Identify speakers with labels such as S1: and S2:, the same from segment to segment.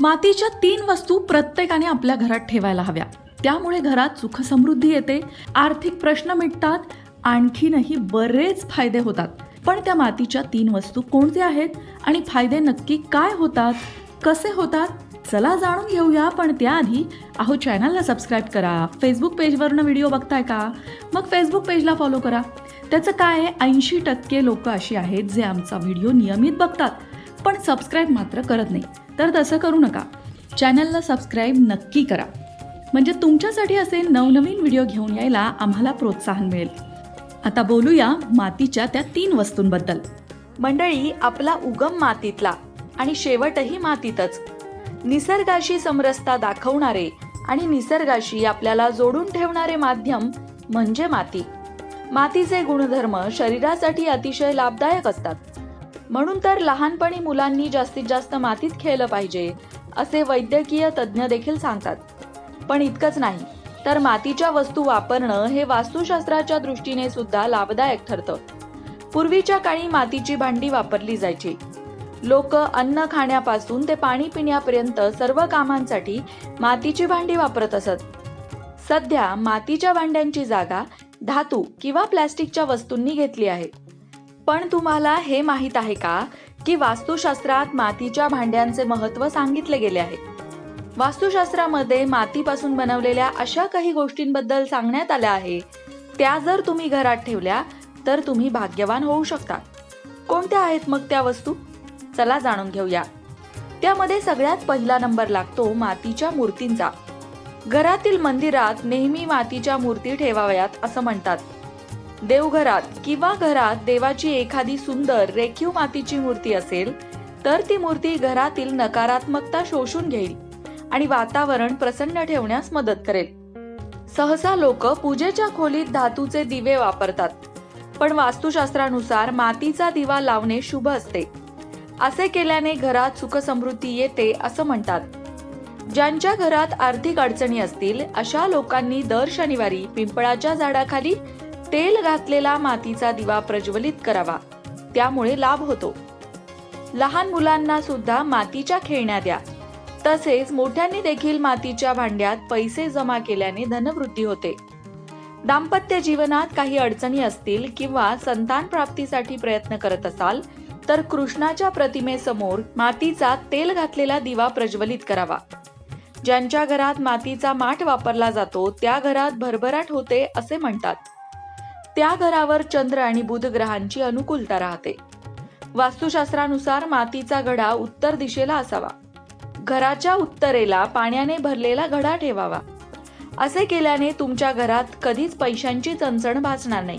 S1: मातीच्या तीन वस्तू प्रत्येकाने आपल्या घरात ठेवायला हव्या. त्यामुळे घरात सुखसमृद्धी येते आर्थिक प्रश्न मिटतात आणखीनही बरेच फायदे होतात. पण त्या मातीच्या तीन वस्तू कोणत्या आहेत आणि फायदे नक्की काय होतात कसे होतात चला जाणून घेऊया. पण त्याआधी अहो चॅनलला सबस्क्राईब करा. फेसबुक पेजवरनं व्हिडिओ बघताय का? मग फेसबुक पेजला फॉलो करा. त्याचं काय आहे? ऐंशी टक्के लोक अशी आहेत जे आमचा व्हिडिओ नियमित बघतात. पण सबस्क्राईब मात्र करत नाही. तर तसं करू नका. चॅनलला सबस्क्राईब नक्की करा. म्हणजे तुमच्यासाठी असे नवनवीन व्हिडिओ घेऊन यायला आम्हाला प्रोत्साहन मिळेल. आता बोलूया मातीच्या त्या तीन वस्तूंबद्दल.
S2: मंडळी आपला उगम मातीतला आणि शेवटही मातीतच. निसर्गाशी समरसता दाखवणारे आणि निसर्गाशी आपल्याला जोडून ठेवणारे माध्यम म्हणजे माती. मातीचे गुणधर्म शरीरासाठी अतिशय लाभदायक असतात. म्हणून तर लहानपणी मुलांनी जास्तीत जास्त मातीत खेळलं पाहिजे असे वैद्यकीय तज्ज्ञ देखील सांगतात. पण इतकंच नाही तर मातीच्या वस्तू वापरणं हे वास्तुशास्त्राच्या दृष्टीने सुद्धा लाभदायक ठरतं. पूर्वीच्या काळी मातीची भांडी वापरली जायची. लोक अन्न खाण्यापासून ते पाणी पिण्यापर्यंत सर्व कामांसाठी मातीची भांडी वापरत असत. सध्या मातीच्या भांड्यांची जागा धातू किंवा प्लॅस्टिकच्या वस्तूंनी घेतली आहे. पण तुम्हाला हे माहीत आहे का की वास्तुशास्त्रात मातीच्या भांड्यांचे महत्त्व सांगितले गेले आहे? वास्तुशास्त्रामध्ये मातीपासून बनवलेल्या अशा काही गोष्टींबद्दल सांगण्यात आल्या आहे. त्या जर तुम्ही घरात ठेवल्या तर तुम्ही भाग्यवान होऊ शकता. कोणत्या आहेत मग त्या वस्तू? चला जाणून घेऊया. त्यामध्ये सगळ्यात पहिला नंबर लागतो मातीच्या मूर्तींचा. घरातील मंदिरात नेहमी मातीच्या मूर्ती ठेवाव्यात असं म्हणतात. देवघरात किंवा घरात देवाची एखादी सुंदर रेखीव मातीची मूर्ती असेल तर ती मूर्ती घरातील नकारात्मकता शोषून घेईल आणि वातावरण प्रसन्न ठेवण्यास मदत करेल. सहसा लोक पूजेच्या खोलीत धातूचे दिवे वापरतात पण वास्तुशास्त्रानुसार मातीचा दिवा लावणे शुभ असते. असे केल्याने घरात सुखसमृद्धी येते असं म्हणतात. ज्यांच्या घरात आर्थिक अडचणी असतील अशा लोकांनी दर शनिवारी पिंपळाच्या झाडाखाली तेल घातलेला मातीचा दिवा प्रज्वलित करावा. त्यामुळे लाभ होतो. लहान मुलांना सुद्धा मातीच्या खेळण्या द्या. तसेच मोठ्यांनी देखील मातीच्या भांड्यात पैसे जमा केल्याने धनवृद्धी होते. दाम्पत्य जीवनात काही अडचणी असतील किंवा संतान प्राप्तीसाठी प्रयत्न करत असाल तर कृष्णाच्या प्रतिमेसमोर मातीचा तेल घातलेला दिवा प्रज्वलित करावा. ज्यांच्या घरात मातीचा माठ वापरला जातो त्या घरात भरभराट होते असे म्हणतात. त्या घरावर चंद्र आणि बुध ग्रहांची अनुकूलता राहते. वास्तुशास्त्रानुसार मातीचा घडा उत्तर दिशेला असावा. घराच्या उत्तरेला पाण्याने भरलेला घडा ठेवावा. असे केल्याने तुमच्या घरात कधीच पैशांची चणचण भासणार नाही.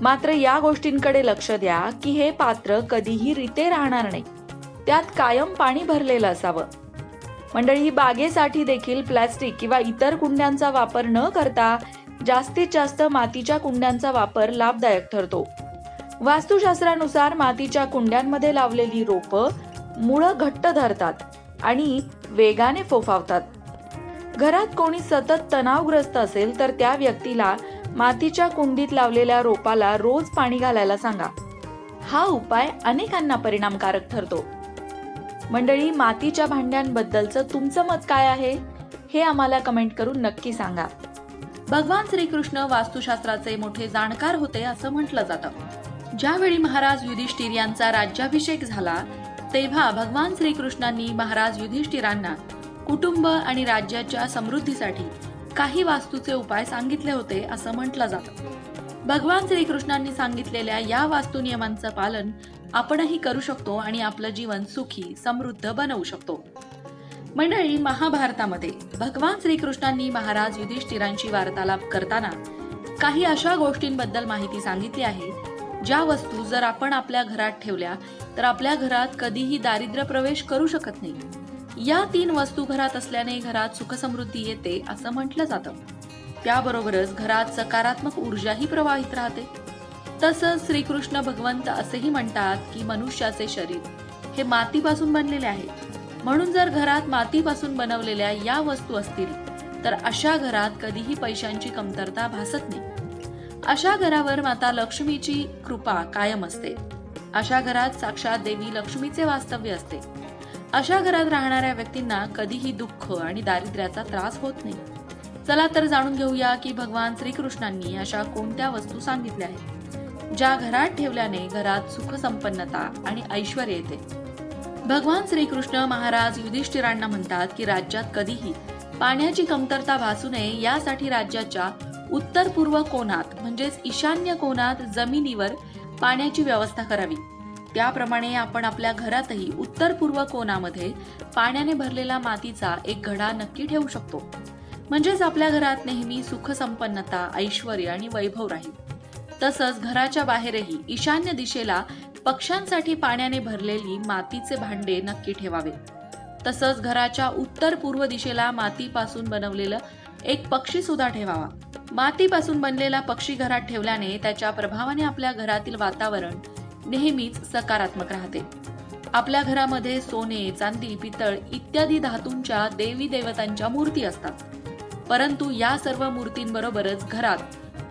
S2: मात्र या गोष्टींकडे लक्ष द्या की हे पात्र कधीही रिते राहणार नाही. त्यात कायम पाणी भरलेलं असावं. मंडळी बागेसाठी देखील प्लॅस्टिक किंवा इतर कुंड्यांचा वापर न करता जास्तीत जास्त मातीच्या कुंड्यांचा वापर लाभदायक ठरतो. वास्तुशास्त्रानुसार मातीच्या कुंड्यांमध्ये लावलेली रोपं मुळं घट्ट धरतात आणि वेगाने फोफावतात. घरात कोणी सतत तणावग्रस्त असेल तर त्या व्यक्तीला मातीच्या कुंडीत लावलेल्या रोपाला रोज पाणी घालायला सांगा. हा उपाय अनेकांना परिणामकारक ठरतो. मंडळी मातीच्या भांड्यांबद्दलचं तुमचं मत काय आहे? हे आम्हाला कमेंट करून नक्की सांगा.
S1: भगवान श्रीकृष्ण वास्तुशास्त्राचे मोठे जाणकार होते असं म्हटलं जातं. ज्यावेळी महाराज युधिष्ठिर यांचा राज्याभिषेक झाला तेव्हा भगवान श्रीकृष्णांनी महाराज युधिष्ठिरांना कुटुंब आणि राज्याच्या समृद्धीसाठी काही वास्तूचे उपाय सांगितले होते असं म्हटलं जातं. भगवान श्रीकृष्णांनी सांगितलेल्या या वास्तू नियमांचं पालन आपणही करू शकतो आणि आपलं जीवन सुखी समृद्ध बनवू शकतो. मंडळी महाभारतामध्ये भगवान श्रीकृष्णांनी महाराज युधिष्ठिरांशी वार्तालाप करताना काही अशा गोष्टींबद्दल माहिती सांगितली आहे. ज्या वस्तू जर आपण आपल्या घरात ठेवल्या तर आपल्या घरात कधीही दारिद्र्य प्रवेश करू शकत नाही. या तीन वस्तू घरात असल्याने घरात सुखसमृद्धी येते असं म्हटलं जातं. त्याबरोबरच घरात सकारात्मक ऊर्जाही प्रवाहित राहते. तसंच श्रीकृष्ण भगवंत असेही म्हणतात की मनुष्याचे शरीर हे मातीपासून बनलेले आहे. म्हणून जर घरात मातीपासून बनवलेल्या या वस्तू असतील तर अशा घरात कधीही पैशांची कमतरता भासत नाही. अशा घरावर माता लक्ष्मीची कृपा कायम असते. अशा घरात साक्षात देवी लक्ष्मीचे वास्तव्य असते. अशा घरात राहणाऱ्या व्यक्तींना कधीही दुःख आणि दारिद्र्याचा त्रास होत नाही. चला तर जाणून घेऊया की भगवान श्रीकृष्णांनी अशा कोणत्या वस्तू सांगितल्या आहेत ज्या घरात ठेवल्याने घरात सुख संपन्नता आणि ऐश्वर येते. भगवान श्रीकृष्ण महाराज युधिष्ठिरांना म्हणतात की राज्यात कधीही पाण्याची कमतरता भासू नये यासाठी राज्याच्या उत्तर पूर्व कोणात म्हणजेच ईशान्य कोणात जमिनीवर पाण्याची व्यवस्था करावी. त्याप्रमाणे आपण आपल्या घरातही उत्तर पूर्व कोणामध्ये पाण्याने भरलेला मातीचा एक घडा नक्की ठेवू शकतो. म्हणजेच आपल्या घरात नेहमी सुख संपन्नता ऐश्वर आणि वैभव राहील. तसंच घराच्या बाहेरही ईशान्य दिशेला पक्ष्यांसाठी पाण्याने भरलेली मातीचे भांडे नक्की ठेवावे. तसंच घराच्या उत्तर पूर्व दिशेला मातीपासून बनवलेलं एक पक्षी सुद्धा ठेवावा. मातीपासून बनलेला पक्षी घरात ठेवल्याने त्याच्या प्रभावाने आपल्या घरातील वातावरण नेहमीच सकारात्मक राहते. आपल्या घरामध्ये सोने चांदी पितळ इत्यादी धातूंच्या देवी देवतांच्या मूर्ती असतात. परंतु या सर्व मूर्तींबरोबरच घरात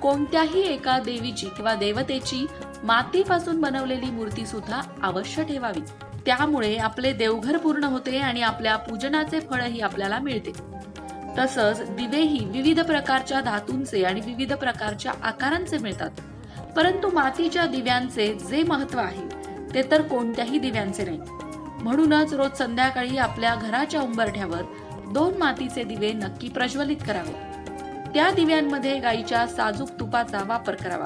S1: कोणत्याही एका देवीची किंवा देवतेची मातीपासून बनवलेली मूर्ती सुद्धा अवश्य ठेवावी. त्यामुळे आपले देवघर पूर्ण होते आणि आपल्या पूजनाचे फळही आपल्याला मिळते. तसंच दिवेही विविध प्रकारच्या धातूंचे आणि विविध प्रकारच्या आकारांचे मिळतात. परंतु मातीच्या दिव्यांचे जे महत्त्व आहे ते तर कोणत्याही दिव्यांचे नाही. म्हणूनच रोज संध्याकाळी आपल्या घराच्या उंबरठ्यावर दोन मातीचे दिवे नक्की प्रज्वलित करावे. त्या दिव्यांमध्ये गाईच्या साजूक तुपाचा वापर करावा.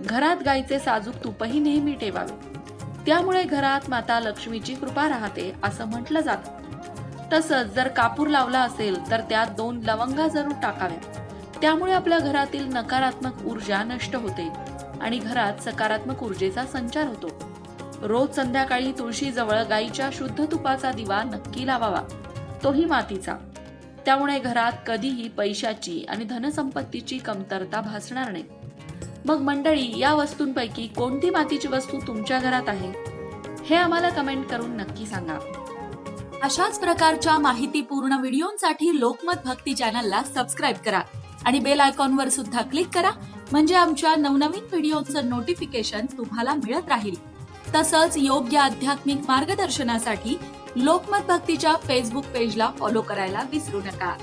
S1: घरात गाईचे साजूक तुपही नेहमी ठेवावे. त्यामुळे घरात माता लक्ष्मीची कृपा राहते असं म्हटलं जातं. तसंच जर कापूर लावला असेल तर त्यात दोन लवंगा जरूर टाकाव्या त्यामुळे आपल्या घरातील नकारात्मक ऊर्जा नष्ट होते आणि घरात सकारात्मक ऊर्जेचा संचार होतो. रोज संध्याकाळी तुळशीजवळ गाईच्या शुद्ध तुपाचा दिवा नक्की लावावा. तोही मातीचा. त्यामुळे घरात कधीही पैशाची आणि धनसंपत्तीची कमतरता भासणार नाही. मग मंडळी या वस्तूंपैकी कोणती मातीची वस्तू तुमच्या घरात आहे? हे आम्हाला कमेंट करून नक्की सांगा. अशाच प्रकारच्या माहितीपूर्ण व्हिडिओंसाठी लोकमत भक्ती चॅनलला सबस्क्राईब करा आणि बेल आयकॉनवर सुद्धा क्लिक करा म्हणजे आमच्या नवनवीन व्हिडिओचं नोटिफिकेशन तुम्हाला मिळत राहील. तसंच योग्य आध्यात्मिक मार्गदर्शनासाठी लोकमत भक्तीच्या फेसबुक पेजला फॉलो करायला विसरू नका.